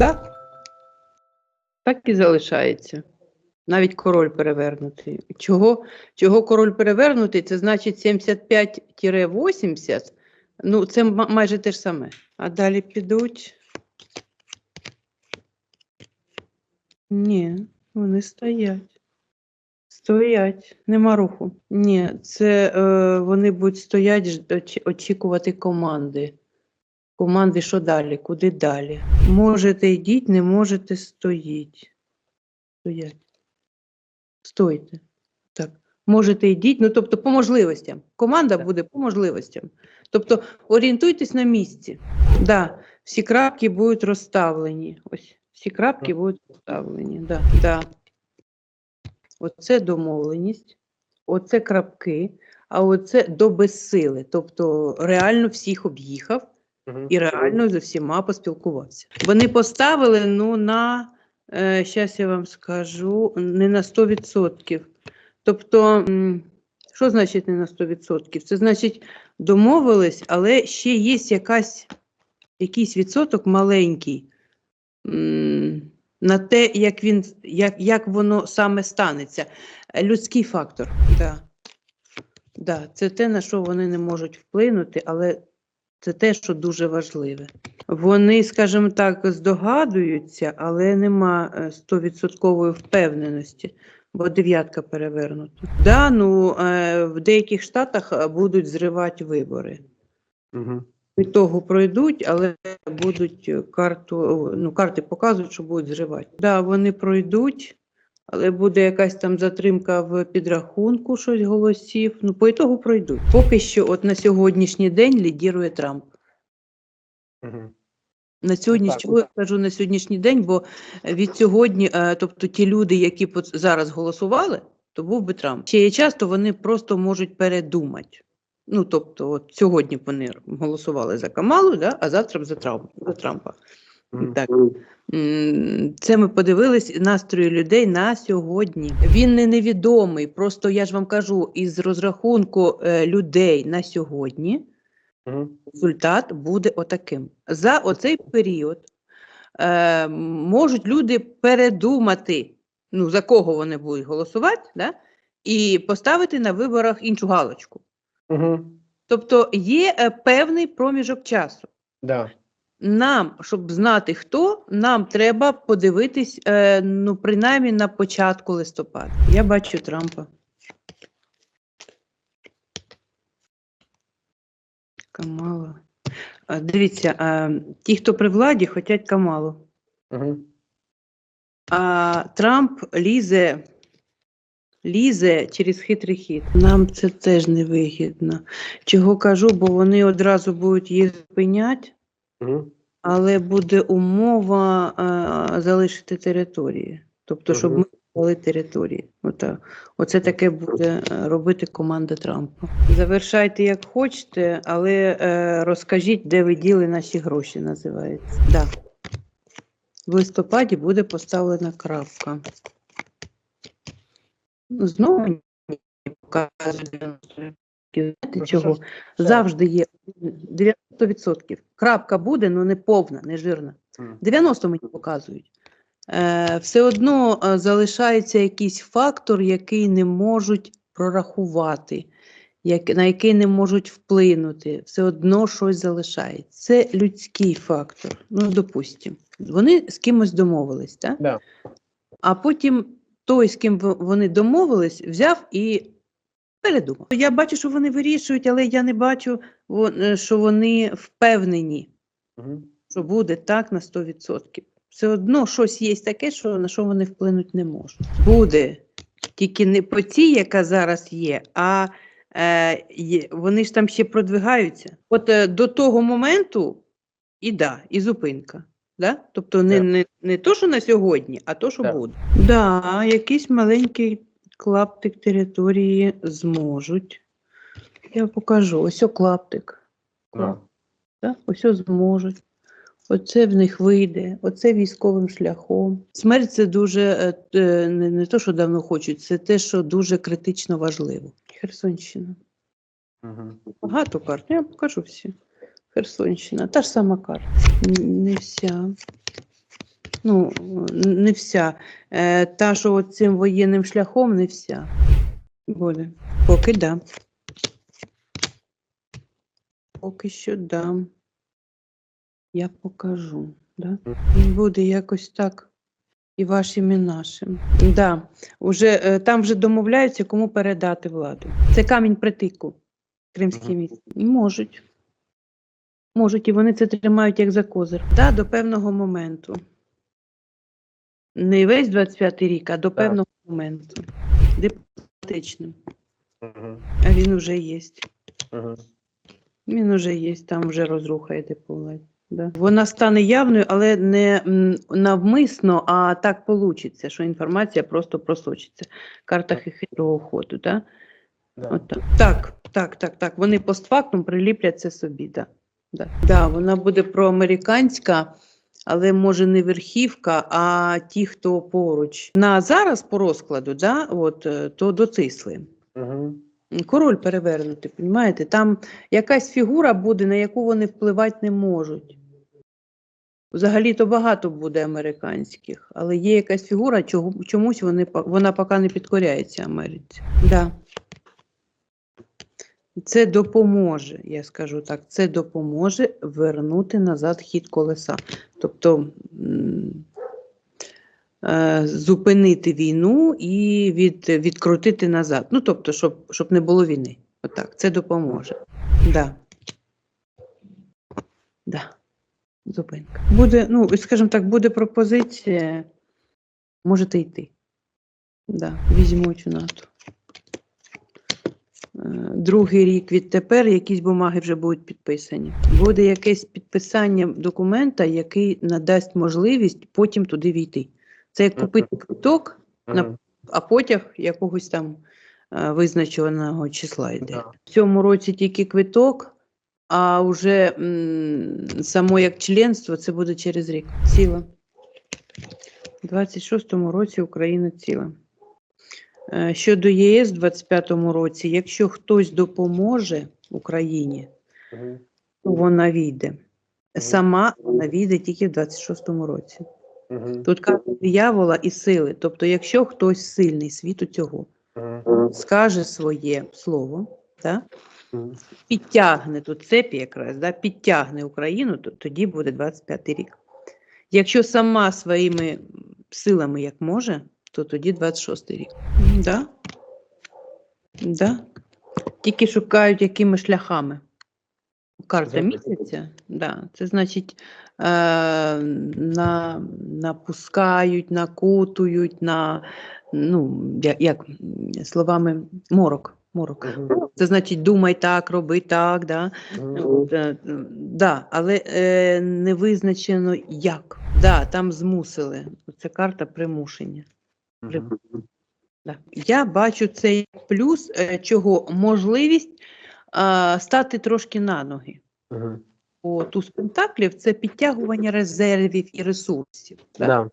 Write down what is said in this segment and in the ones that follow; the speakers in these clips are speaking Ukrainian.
Да? Так і залишається. Навіть король перевернутий. Чого, чого король перевернутий? Це значить 75-80. Ну, це майже те ж саме. А далі підуть. Ні, вони стоять. Стоять, нема руху. Ні, це е, вони будуть стоять, очікувати команди. Команди, що далі? Куди далі? Можете йдіть, не можете стоїть. Стоять. Стойте. Так. Можете йдіть, ну тобто по можливостям. Команда Так. буде по можливостям. Тобто орієнтуйтесь на місці. Да, всі крапки будуть розставлені. Ось всі крапки будуть розставлені. Да, да. Оце домовленість, оце крапки, а оце до безсили. Тобто реально всіх об'їхав. І реально з усіма поспілкувався. Вони поставили ну, на, е, щас я вам скажу, не на 100%. Тобто, що значить не на 100%? Це значить домовились, але ще є якась, якийсь відсоток маленький на те, як, він, як, як воно саме станеться. Людський фактор. Да. Да, це те, на що вони не можуть вплинути, але це те, що дуже важливе. Вони, скажімо так, здогадуються, але нема е, стовідсоткової впевненості, бо дев'ятка перевернута. Да, ну, е, в деяких штатах е, будуть зривати вибори. Мгм. Від того пройдуть, але будуть е, карту, ну, карти показують, що будуть зривати. Да, вони пройдуть, але буде якась там затримка в підрахунку щось голосів. Ну, по ітогу пройдуть. Поки що, от на сьогоднішній день лідірує Трамп. Мгм. На сьогодні, так, чого я кажу на сьогоднішній день, бо від сьогодні, е, тобто ті люди, які зараз голосували, то був би Трамп. Ще є часто вони просто можуть передумати. Ну, тобто, от сьогодні вони голосували за Камалу, да, а завтра за Трампа. Так. Це ми подивились настрої людей на сьогодні. Він не невідомий. Просто я ж вам кажу, із розрахунку е, людей на сьогодні результат буде отаким. За оцей період е, можуть люди передумати, ну, за кого вони будуть голосувати, да? і поставити на виборах іншу галочку. Тобто є е, певний проміжок часу. Да. Нам, щоб знати хто, нам треба подивитись, е, ну, принаймні на початку листопада. Я бачу Трампа. Камала. А, Дивіться, а, ті, хто при владі, хочуть Камалу. Мгм. А Трамп лізе, лізе через хитрий хід. Нам це теж не вигідно. Чого кажу, бо вони одразу будуть їх зупиняти, Але буде умова а, залишити території. Тобто, щоб ми взяли території. Ота. Оце таке буде е, робити команда Трампа. Завершайте як хочете, але е, розкажіть, де ви діли наші гроші, називається. Да. В листопаді буде поставлена крапка. Ну, Знову показує 90%. Знаєте Ну, чого? що? Завжди є 90%. Крапка буде, але не повна, не жирна. Мгм. 90 мені показують. Е, все одно е, залишається якийсь фактор, який не можуть прорахувати, як, на який не можуть вплинути. Все одно щось залишається. Це людський фактор. Ну, допустимо. Вони з кимось домовились, так? Да. а потім той, з ким вони домовились, взяв і передумав. Я бачу, що вони вирішують, але я не бачу, е, що вони впевнені що буде так на 100%. Все одно щось є таке, що, на що вони вплинути не можуть. Буде. Тільки не по цій, яка зараз є, а е, є, вони ж там ще продвигаються. От е, до того моменту і да, і зупинка. Да? Тобто не, не, не то, що на сьогодні, а то, що Так. буде. Да, якийсь маленький клаптик території зможуть. Я покажу. Ось клаптик. Да. Так? Ось зможуть. Оце в них вийде, оце військовим шляхом. Смерть це дуже е, е, не, не то, що давно хочуть, це те, що дуже критично важливо. Херсонщина. Мгм. Багато карт. Я покажу всі. Херсонщина. Та ж сама карта. Не вся. Ну, не вся. Е, Та, що цим воєнним шляхом, не вся. Буде. Поки да. Поки що да. Я покажу. Да? Буде якось так. І вашим, і нашим. Да. Уже, е, там вже домовляються, кому передати владу. Це камінь притику. Кримський міст. Можуть. Можуть, і вони це тримають як за козир. Да, до певного моменту. Не весь 25-й рік, а до певного моменту. Дипломатичним. Угу. А він вже є. Угу. Він уже є, там вже розруха йде. Да. Вона стане явною, але не навмисно, а так вийде, що інформація просто просочиться. Карта хитрого ходу. Да? Да. От так. так, так, так, так. Вони постфактум приліплять це собі. Да. Да. Да, вона буде проамериканська, але може не верхівка, а ті, хто поруч. На зараз по розкладу, да, от, е, то дотисли. Угу. Король перевернути, розумієте? Там якась фігура буде, на яку вони впливати не можуть. Взагалі-то багато буде американських, але є якась фігура, чого, чомусь вони, вона поки не підкоряється Америці. Да. Це допоможе, я скажу так, це допоможе вернути назад хід колеса. Тобто е, зупинити війну і від, відкрутити назад. Ну, тобто, щоб, щоб не було війни. Отак, це допоможе. Да. Да. Зупинка. Буде, ну, скажімо так, буде пропозиція. Можете йти. Да, візьмуть у НАТО. Е, Другий рік відтепер якісь бумаги вже будуть підписані. Буде якесь підписання документа, який надасть можливість потім туди війти. Це як купити квиток, На- а потяг якогось там е, визначеного числа йде. В цьому році тільки квиток, а вже м, само як членство це буде через рік. Ціла. У 26-му році Україна ціла. Е, Щодо ЄС в 25-му році, якщо хтось допоможе Україні, то вона війде. Сама вона війде тільки в 26-му році. Тут карта диявола і сили. Тобто, якщо хтось сильний світу цього скаже своє слово, да, підтягне тут цепі якраз, да, підтягне Україну, то тоді буде 25 рік. Якщо сама своїми силами як може, то тоді 26 рік. Да? Да. Тільки шукають якими шляхами. Карта місяця, да, це значить е, на, напускають, накутують, на, ну, як, як словами морок. морок. Угу. Це значить, думай так, роби так, да? Е, да, але е, не визначено як. Да, там змусили. Це карта примушення. Я бачу цей плюс, е, чого можливість е, стати трошки на ноги. Угу. Бо туз пентаклів це підтягування резервів і ресурсів. Да? Да.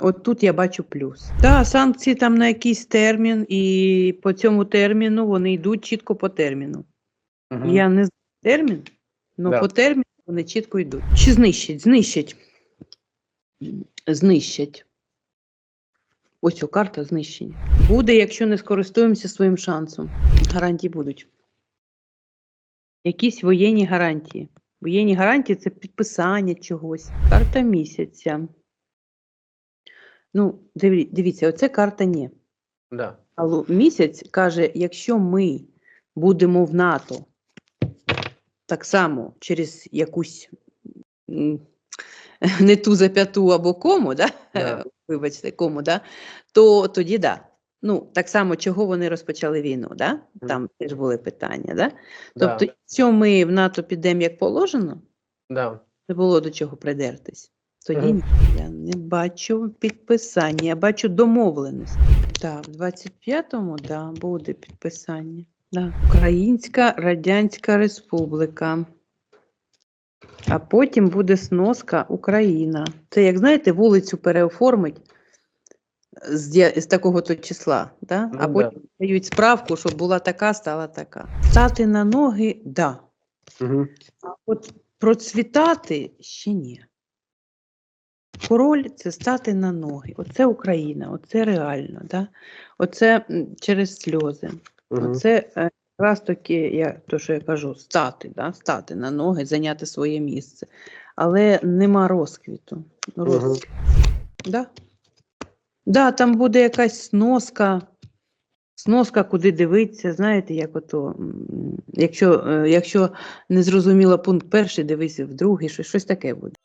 От тут я бачу плюс. Так, санкції там на якийсь термін, і по цьому терміну вони йдуть чітко по терміну. Угу. Я не знаю термін, але Да. по терміну вони чітко йдуть. Чи знищать? Знищать. Знищать. Ось ця карта знищення. Буде, якщо не скористуємося своїм шансом. Гарантії будуть. Якісь воєнні гарантії. Воєнні гарантії це підписання чогось. Карта місяця. Ну, диві- дивіться, оце карта ні. Да. Але місяць каже, якщо ми будемо в НАТО так само через якусь не ту зап'яту або кому, да? Да. вибачте, кому, да? то тоді да. Ну, так само, чого вони розпочали війну, да? там теж були питання. Да? Тобто, якщо ми в НАТО підемо як положено, Да. не було до чого придертись. Тоді ні, я не бачу підписання, я бачу домовленість. Так, в 25-му да, буде підписання. Да. Українська Радянська Республіка. А потім буде сноска Україна. Це, як знаєте, вулицю переоформить з, з такого то числа, да? а Ну, потім дають справку, щоб була така, стала така. Стати на ноги, да. Угу. А от процвітати ще ні. король це стати на ноги. Оце Україна, оце реально. Да? Оце через сльози. Мгм. Оце е, якраз таки, я, то, що я кажу, стати, да? стати на ноги, зайняти своє місце. Але нема розквіту. розквіту. Да? Да, там буде якась сноска, сноска, куди дивитися. Знаєте, як ото, якщо, е, якщо не зрозуміло пункт перший, дивись в другий, щось, щось таке буде.